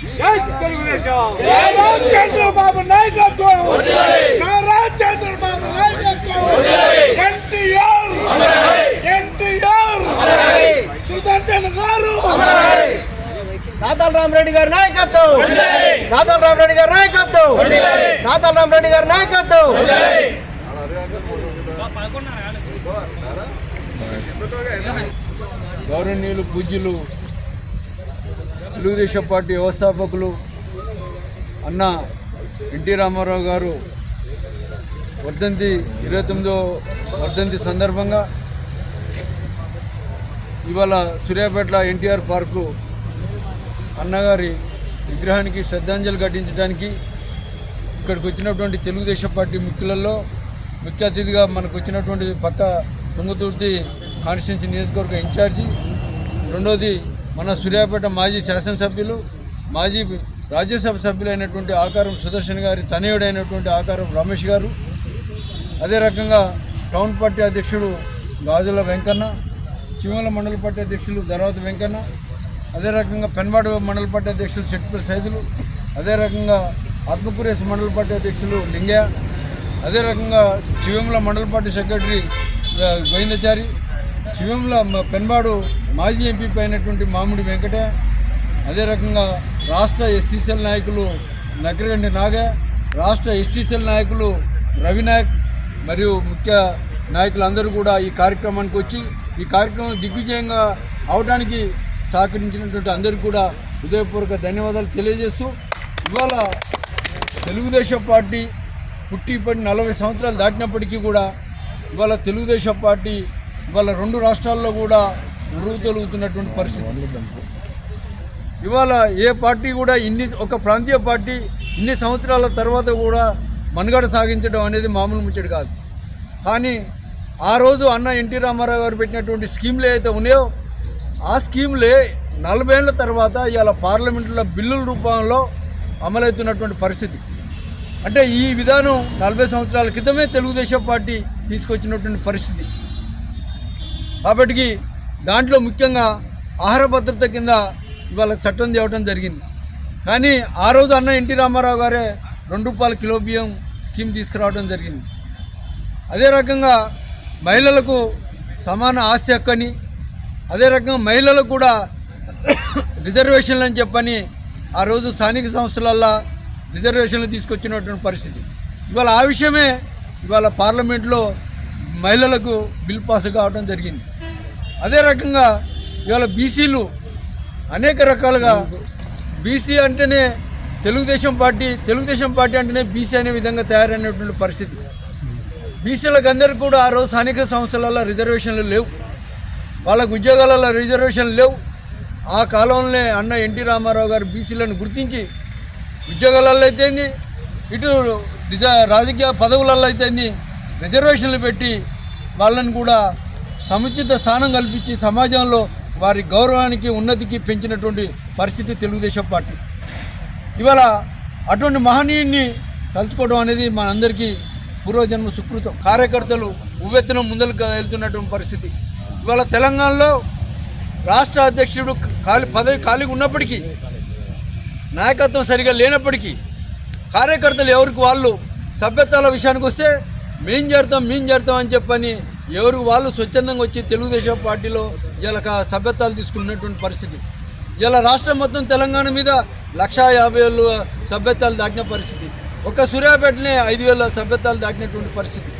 తెలుగుదేశం చంద్రబాబు నాయకత్వం! నారా చంద్రబాబు నాయకత్వం! ఎన్టీఆర్! ఎన్టీఆర్! సుదర్శన్ గారు! నాతాల రామరెడ్డి గారి నాయకత్వం! నాతాల రామరెడ్డి గారి నాయకత్వం! నాతాల రామరెడ్డి గారి నాయకత్వం! గౌరవనీయులు పూజ్యులు తెలుగుదేశం పార్టీ వ్యవస్థాపకులు అన్న ఎన్టీ రామారావు గారు వర్ధంతి ఇరవై తొమ్మిదో వర్ధంతి సందర్భంగా ఇవాళ సూర్యాపేట ఎన్టీఆర్ పార్కు అన్నగారి విగ్రహానికి శ్రద్ధాంజలి ఘటించడానికి ఇక్కడికి వచ్చినటువంటి తెలుగుదేశం పార్టీ ముఖ్యులలో ముఖ్య అతిథిగా మనకు వచ్చినటువంటి పక్క తుంగతుర్తి కాన్స్టిట్యున్సీ నియోజకవర్గ ఇన్ఛార్జి రెండోది మన సూర్యాపేట మాజీ శాసనసభ్యులు మాజీ రాజ్యసభ సభ్యులైనటువంటి ఆకారం సుదర్శన్ గారి తనయుడైనటువంటి ఆకారం రమేష్ గారు అదే రకంగా టౌన్ పార్టీ అధ్యక్షుడు గాజుల వెంకన్న చివల మండల పార్టీ అధ్యక్షులు ధర్వాత వెంకన్న అదే రకంగా పెన్వాడ మండల పార్టీ అధ్యక్షులు చెట్టుపల్లి సైదులు అదే రకంగా ఆత్మకూరేశ్ మండల పార్టీ అధ్యక్షులు లింగయ్య అదే రకంగా శివంల మండల పార్టీ సెక్రటరీ ఆ, గోవిందచారి శివంల పెన్వాడు మాజీ ఎంపీ అయినటువంటి మామిడి వెంకట అదే రకంగా రాష్ట్ర ఎస్సీసీఎల్ నాయకులు నగరగండి నాగ రాష్ట్ర ఎస్టీసీఎల్ నాయకులు రవినాయక్ మరియు ముఖ్య నాయకులందరూ కూడా ఈ కార్యక్రమానికి వచ్చి ఈ కార్యక్రమం దిగ్విజయంగా అవడానికి సహకరించినటువంటి అందరికీ కూడా హృదయపూర్వక ధన్యవాదాలు తెలియజేస్తూ ఇవాళ తెలుగుదేశం పార్టీ పుట్టి పడి నలభై సంవత్సరాలు దాటినప్పటికీ కూడా ఇవాళ తెలుగుదేశం పార్టీ ఇవాళ రెండు రాష్ట్రాల్లో కూడా ఉరువు తొలుగుతున్నటువంటి పరిస్థితి. ఇవాళ ఏ పార్టీ కూడా ఇన్ని ఒక ప్రాంతీయ పార్టీ ఇన్ని సంవత్సరాల తర్వాత కూడా మనుగడ సాగించడం అనేది మామూలు ముచ్చట కాదు. కానీ ఆ రోజు అన్న ఎన్టీ రామారావు గారు పెట్టినటువంటి స్కీమ్లు ఏవైతే ఉన్నాయో ఆ స్కీమ్లే నలభై ఏళ్ళ తర్వాత ఇవాళ పార్లమెంట్లో బిల్లుల రూపంలో అమలవుతున్నటువంటి పరిస్థితి. అంటే ఈ విధానం నలభై సంవత్సరాల క్రితమే తెలుగుదేశం పార్టీ తీసుకొచ్చినటువంటి పరిస్థితి. కాబట్టి దాంట్లో ముఖ్యంగా ఆహార భద్రత కింద ఇవాళ చట్టం తేవడం జరిగింది. కానీ ఆ రోజు అన్న ఎన్టీ రామారావు గారే రెండు రూపాయల కిలో బియ్యం స్కీమ్ తీసుకురావడం జరిగింది. అదే రకంగా మహిళలకు సమాన ఆస్తి హక్కని అదే రకంగా మహిళలకు కూడా రిజర్వేషన్లు అని చెప్పని ఆ రోజు స్థానిక సంస్థలల్లో రిజర్వేషన్లు తీసుకొచ్చినటువంటి పరిస్థితి. ఇవాళ ఆ విషయమే ఇవాళ పార్లమెంట్లో మహిళలకు బిల్ పాస్ కావడం జరిగింది. అదే రకంగా ఇవాళ బీసీలు అనేక రకాలుగా బీసీ అంటేనే తెలుగుదేశం పార్టీ తెలుగుదేశం పార్టీ అంటేనే బీసీ అనే విధంగా తయారైనటువంటి పరిస్థితి. బీసీలకు అందరికీ కూడా ఆ రోజు స్థానిక సంస్థలలో రిజర్వేషన్లు లేవు. వాళ్ళకు ఉద్యోగాలలో రిజర్వేషన్లు లేవు. ఆ కాలంలోనే అన్న ఎన్టీ రామారావు గారు బీసీలను గుర్తించి ఉద్యోగాలలో అయితేంది ఇటు రాజకీయ పదవులలో అయితేంది రిజర్వేషన్లు పెట్టి వాళ్ళని కూడా సముచిత స్థానం కల్పించి సమాజంలో వారి గౌరవానికి ఉన్నతికి పెంచినటువంటి పరిస్థితి తెలుగుదేశం పార్టీ. ఇవాళ అటువంటి మహనీయుని తలుచుకోవడం అనేది మనందరికీ పూర్వజన్మ సుకృతం. కార్యకర్తలు ఉవ్వెత్తనం ముందరకు వెళ్తున్నటువంటి పరిస్థితి. ఇవాళ తెలంగాణలో రాష్ట్ర అధ్యక్షుడు ఖాళీ పదవి ఖాళీగా ఉన్నప్పటికీ నాయకత్వం సరిగా లేనప్పటికీ కార్యకర్తలు ఎవరికి వాళ్ళు సభ్యత్వాల విషయానికి వస్తే మేం చేరుతాం మేం చేరుతాం అని చెప్పని ఎవరు వాళ్ళు స్వచ్ఛందంగా వచ్చి తెలుగుదేశం పార్టీలో ఇలా సభ్యత్వాలు తీసుకున్నటువంటి పరిస్థితి. ఇలా రాష్ట్రం మొత్తం తెలంగాణ మీద లక్షా యాభై వేలు సభ్యత్వాలు దాటిన పరిస్థితి. ఒక్క సూర్యాపేటనే ఐదు వేల సభ్యత్వాలు దాటినటువంటి పరిస్థితి.